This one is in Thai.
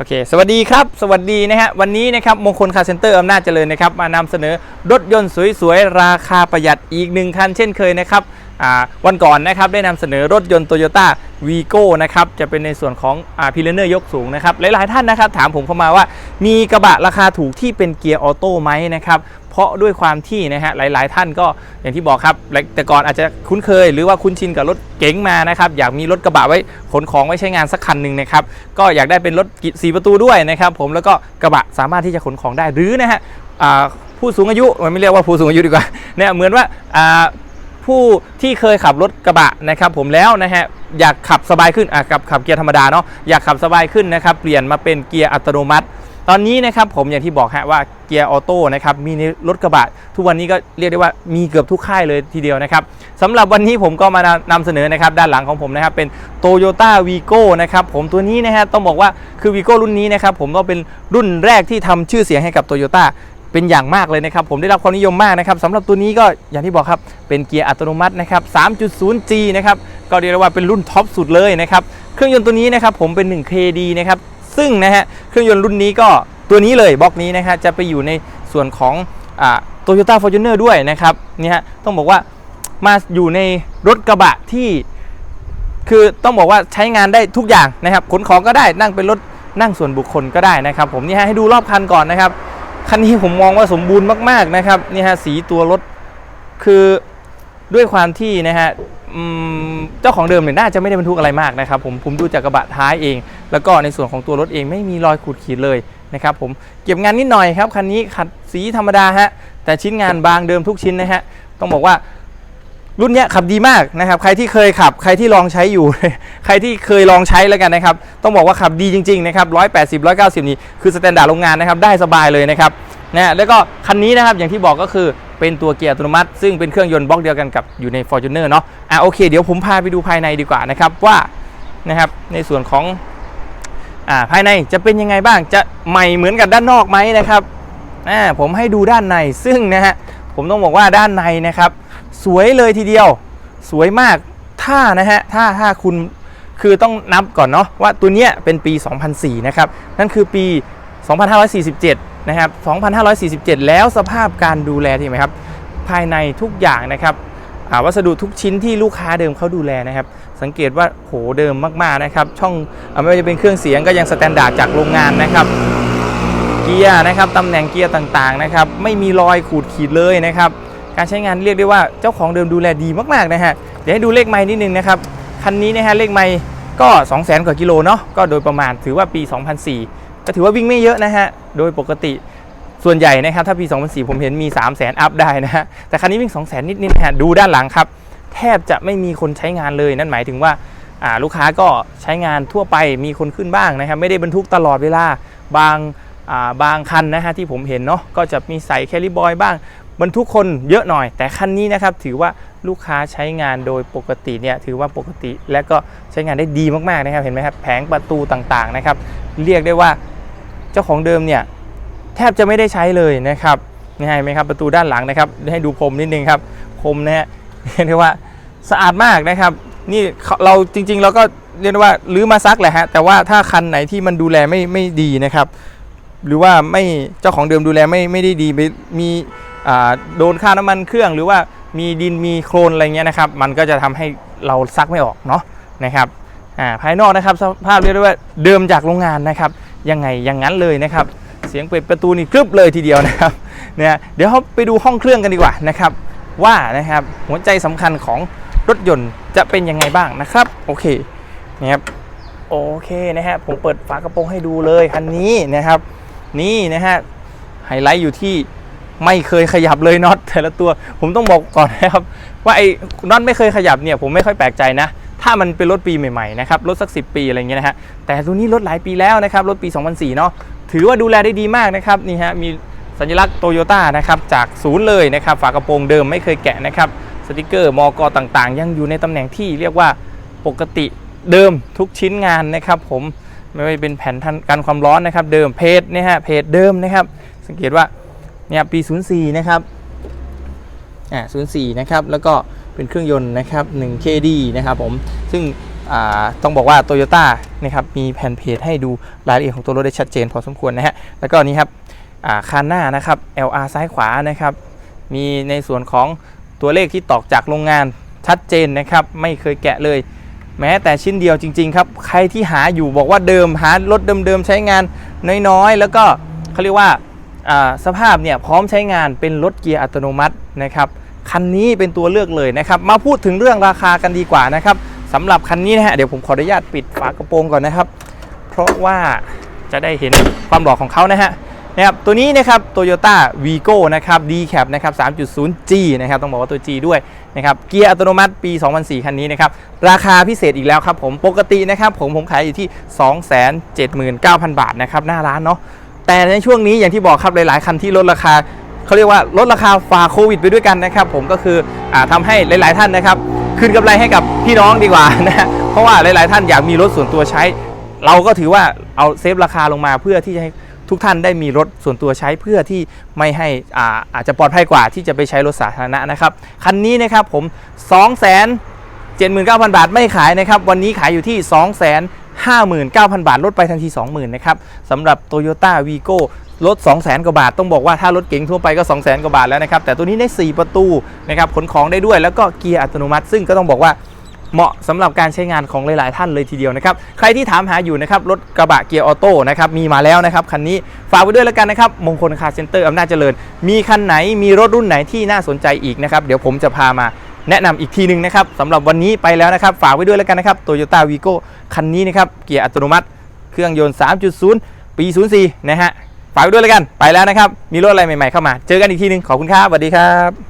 โอเค สวัสดีครับ สวัสดีนะฮะ วันนี้นะครับ มงคลคาร์เซ็นเตอร์อำนาจเจริญนะครับ มานำเสนอรถยนต์สวยๆ ราคาประหยัดอีกหนึ่งคันเช่นเคยนะครับ วันก่อนนะครับ ได้นำเสนอรถยนต์ Toyota v ีโก้นะครับ จะเป็นในส่วนของพิลเนอร์ยกสูงนะครับ หลายๆท่านนะครับ ถามผมเข้ามาว่า มีกระบะราคาถูกที่เป็นเกียร์ออโต้ไหมนะครับ ราะด้วยความที่นะฮะหลาย ๆ ท่านก็อย่างที่บอกครับแต่ก่อนอาจจะคุ้นเคย หรือว่าคุ้นชินกับรถเก๋งมานะครับอยากมีรถกระบะไว้ขนของไว้ใช้งานสักคันหนึ่งนะครับก็อยากได้เป็นรถสีประตูด้วยนะครับผมแล้วก็กระบะสามารถที่จะขนของได้หรือนะฮะผู้สูงอายุมันไม่เรียกว่าผู้สูงอายุดีกว่าเนี่ยเหมือนว่าผู้ที่เคยขับรถกระบะนะครับผมแล้วนะฮะอยากขับสบายขึ้นอะกับขับเกียร์ธรรมดาเนาะอยากขับสบายขึ้นนะครับเปลี่ยนมาเป็นเกียร์อัตโนมัติ ตอนนี้นะครับผมอย่างที่บอกฮะว่าเกียร์ออโต้นะครับมีในรถกระบะ ทุกวันนี้ก็เรียกได้ว่ามีเกือบทุกค่ายเลยทีเดียวนะครับสำหรับวันนี้ผมก็มานำเสนอนะครับด้านหลังของผมนะครับเป็น Toyota v ีโก้นะครับผมตัวนี้นะฮะต้องบอกว่าคือวีโก้รุ่นนี้นะครับผมก็เป็นรุ่นแรกที่ทำชื่อเสียงให้กับ Toyota เป็นอย่างมากเลยนะครับ ผมได้รับความนิยมมากนะครับสำหรับตัวนี้ก็อย่างที่บอกครับ เป็นเกียร์อัตโนมัตินะครับ 3.0G นะครับ ก็เรียกได้ว่าเป็นรุ่นท็อปสุดเลยนะครับ เครื่องยนต์ตัวนี้นะครับผมเป็น 1KD นะครับ ซึ่งนะฮะเครื่องยนต์รุ่นนี้ก็ตัวนี้เลยบล็อกนี้นะฮะจะไปอยู่ในส่วนของโตโยต้าฟอร์จูเนอร์ด้วยนะครับเนี่ยฮะต้องบอกว่ามาอยู่ในรถกระบะที่ คือต้องบอกว่าใช้งานได้ทุกอย่างนะครับขนของก็ได้นั่งเป็นรถนั่งส่วนบุคคลก็ได้นะครับ ผมนี่ฮะให้ดูรอบคันก่อนนะครับคันนี้ผมมองว่าสมบูรณ์มากๆนะครับนี่ฮะสีตัวรถคือด้วยความที่นะฮะ เจ้าของเดิมเนี่ยน่าจะไม่ได้บรรทุกอะไรมากนะครับผมผมดูจากกระบะท้ายเอง แล้วก็ในส่วนของตัวรถเองไม่มีรอยขูดขีดเลยนะครับผมเก็บงานนิดหน่อยครับคันนี้ขัดสีธรรมดาฮะแต่ชิ้นงานบางเดิมทุกชิ้นนะฮะต้องบอกว่ารุ่นเนี้ยขับดีมากนะครับ ใครที่เคยขับ ใครที่ลองใช้อยู่ ใครที่เคยลองใช้แล้วกันนะครับ ต้องบอกว่าขับดีจริงๆนะครับ180 190 นี่คือสแตนดาร์ดโรงงานนะครับ ได้สบายเลยนะครับนะแล้วก็คันนี้นะครับอย่างที่บอกก็คือ เป็นตัวเกียร์อัตโนมัติ ซึ่งเป็นเครื่องยนต์บล็อกเดียวกันกับอยู่ใน Fortuner เนาะอะโอเคเดี๋ยวผมพาไปดูภายในดีกว่านะครับว่านะครับในส่วนของอ่าภายในจะเป็นยังไงบ้างจะใหม่เหมือนกับด้านนอกไหมนะครับอ่าผมให้ดูด้านในซึ่งนะฮะผมต้องบอกว่าด้านในนะครับ สวยเลยทีเดียว สวยมากถ้านะฮะถ้าถ้าคุณคือต้องนับก่อนเนาะว่าตัวเนี้ยเป็นปี 2004 นะครับ นั่นคือปี 2547 นะครับ 2547 แล้วสภาพการดูแลที่ไหมครับ ภายในทุกอย่างนะครับวัสดุทุกชิ้นที่ลูกค้าเดิมเขาดูแลนะครับ สังเกตว่าโหเดิมมากๆนะครับ ช่องไม่ว่าจะเป็นเครื่องเสียงก็ยังสแตนดาร์ดจากโรงงานนะครับ เกียร์นะครับตำแหน่งเกียร์ต่างๆนะครับ ไม่มีรอยขูดขีดเลยนะครับ การใช้งานเรียกได้ว่าเจ้าของเดิมดูแลดีมากๆนะฮะ เดี๋ยวให้ดูเลขไม้นิดนึงนะครับ คันนี้นะฮะเลขไม้ ก็ 2 0 0 0 0 0 กว่ากิโลเนาะก็โดยประมาณถือว่าปี 2004 ก็ถือว่าวิ่งไม่เยอะนะฮะ โดยปกติส่วนใหญ่นะครับ ถ้าปี 2004 ผมเห็นมี 3 0 0 0 0 0 อัพได้นะฮะ แต่คันนี้วิ่ง 2 0 0 0 0 0 นิดๆนะฮะ ดูด้านหลังครับ แทบจะไม่มีคนใช้งานเลย นั่นหมายถึงว่าลูกค้าก็ใช้งานทั่วไปมีคนขึ้นบ้างนะครับ ไม่ได้บรรทุกตลอดเวลาบางาบางคันนะฮะที่ผมเห็นเนาะก็จะมีใส่แคลิบอยบ้างบรรทุกคนเยอะหน่อย แต่คันนี้นะครับถือว่า ลูกค้าใช้งานโดยปกติเนี่ยถือว่าปกติ และก็ใช้งานได้ดีมากๆนะครับเห็นไหมครับแผงประตูต่างๆนะครับ เรียกได้ว่าเจ้าของเดิมเนี่ยแทบจะไม่ได้ใช้เลยนะครับนี่เห็นไหมครับประตูด้านหลังนะครับ ให้ดูพรมนิดนึงครับพรมนะฮะเรียกได้ว่าสะอาดมากนะครับนี่เราจริงๆเราก็เรียกได้ว่ารื้อมาซักแหละฮะแต่ว่าถ้าคันไหนที่มันดูแลไม่ไม่ดีนะครับ หรือว่าไม่เจ้าของเดิมดูแลไม่ไม่ได้ดีม่มีอ่าโดนค่าน้ำมันเครื่องหรือว่า มีดินมีโคลนอะไรเงี้ยนะครับ มันก็จะทำให้เราซักไม่ออกเนาะนะครับอ่าภายนอกนะครับสภาพเรียกได้ว่าเดิมจากโรงงานนะครับยังไงอย่างนั้นเลยนะครับ เสียงเปิดประตูนี่กรึบเลยทีเดียวนะครับเนี่ยเดี๋ยวเราไปดูห้องเครื่องกันดีกว่านะครับว่านะครับหัวใจสำคัญของรถยนต์จะเป็นยังไงบ้างนะครับโอเคนะครับโอเคนะฮะผมเปิดฝากระโปรงให้ดูเลยคันนี้นะครับ นี่นะฮะไฮไลท์อยู่ที่ ไม่เคยขยับเลยน็อตแต่ละตัว ผมต้องบอกก่อนนะครับ ว่าไอ้น็อตไม่เคยขยับเนี่ยผมไม่ค่อยแปลกใจนะ ถ้ามันเป็นรถปีใหม่ๆนะครับรถสัก 10 ปีอะไรเงี้ยนะฮะแต่ตัวนี้รถหลายปีแล้วนะครับรถปี 2004 เนาะถือว่าดูแลได้ดีมากนะครับนี่ฮะมีสัญลักษณ์โตโยต้านะครับจากศูนย์เลยนะครับฝากระโปรงเดิมไม่เคยแกะนะครับสติกเกอร์มอกต่างๆ ยังอยู่ในตำแหน่งที่เรียกว่าปกติเดิมทุกชิ้นงานนะครับ ผมไม่ว่าจะเป็นแผ่นทันกันความร้อนนะครับ เดิมเพจนะฮะเพจเดิมนะครับ สังเกตว่า เนี่ยปี 04 นะครับอ่า04 นะครับ แล้วก็เป็นเครื่องยนต์นะครับ 1KD นะครับผม ซึ่งอ่าต้องบอกว่า t o y ยต้านะครับมีแผ่นเพจให้ดูรายละเอียดของตัวรถได้ชัดเจนพอสมควรนะฮะ แล้วก็นี่ครับอ่าคันหน้านะครับ LR ซ้ายขวานะครับ มีในส่วนของตัวเลขที่ตอกจากโรงงานชัดเจนนะครับ ไม่เคยแกะเลย แม้แต่ชิ้นเดียวจริง ๆ ครับ ใครที่หาอยู่บอกว่าเดิมหารถเดิมๆใช้งานน้อยๆ แล้วก็เขาเรียกว่า สภาพเนี่ยพร้อมใช้งานเป็นรถเกียร์อัตโนมัตินะครับคันนี้เป็นตัวเลือกเลยนะครับ มาพูดถึงเรื่องราคากันดีกว่านะครับสำหรับคันนี้นะฮะเดี๋ยวผมขออนุญาตปิดฝากระโปรงก่อนนะครับ เพราะว่าจะได้เห็นความหล่อของเขานะฮะนะครับตัวนี้นะครับ Toyota Vigo นะครับ D-Cap นะครับ 3.0G นะครับ ต้องบอกว่าตัว G ด้วยนะครับ เกียร์อัตโนมัติปี 2004 คันนี้นะครับ ราคาพิเศษอีกแล้วครับผม ปกตินะครับผมผมขายอยู่ที่ 279,000 บาทนะครับ หน้าร้านเนาะ แต่ในช่วงนี้อย่างที่บอกครับหลาย ๆ คันที่ลดราคาเขาเรียกว่าลดราคาฝ่าโควิดไปด้วยกันนะครับ ผมก็คืออาทำให้หลาย ๆ ท่านนะครับคืนกำไรให้กับพี่น้องดีกว่านะเพราะว่าหลาย ๆ ท่านอยากมีรถส่วนตัวใช้ เราก็ถือว่าเอาเซฟราคาลงมาเพื่อที่จะให้ทุกท่านได้มีรถส่วนตัวใช้เพื่อที่ไม่ให้อาอาจจะปลอดภัยกว่าที่จะไปใช้รถสาธารณะนะครับคันนี้นะครับผม 2 79,000 บาทไม่ขายนะครับ วันนี้ขายอยู่ที่ 59,000 บาทลดไปทันที 20,000นะครับสำหรับ Toyota Vigo ลด 200,000 กว่าบาท ต้องบอกว่าถ้ารถเก๋งทั่วไปก็ 200,000 กว่าบาทแล้วนะครับ แต่ตัวนี้ได้ 4 ประตูนะครับขนของได้ด้วยแล้วก็เกียร์อัตโนมัติ ซึ่งก็ต้องบอกว่าเหมาะสำหรับการใช้งานของหลาย ๆ ท่านเลยทีเดียวนะครับ ใครที่ถามหาอยู่นะครับ รถกระบะเกียร์ออโต้นะครับ มีมาแล้วนะครับ คันนี้ฝากไว้ด้วยแล้วกันนะครับ มงคลคาร์เซ็นเตอร์อำนาจเจริญ มีคันไหนมีรถรุ่นไหนที่น่าสนใจอีกนะครับ เดี๋ยวผมจะพามา แนะนำอีกทีหนึ่งนะครับสำหรับวันนี้ไปแล้วนะครับ ฝากไว้ด้วยแล้วกันนะครับโตโยต้าวีโก้คันนี้นะครับ เกียร์อัตโนมัติ เครื่องยนต์ 3.0 ปี 04 นะฮะ ฝากไว้ด้วยแล้วกัน ไปแล้วนะครับ มีรถอะไรใหม่ๆเข้ามา เจอกันอีกทีหนึ่งขอบคุณครับสวัสดีครับ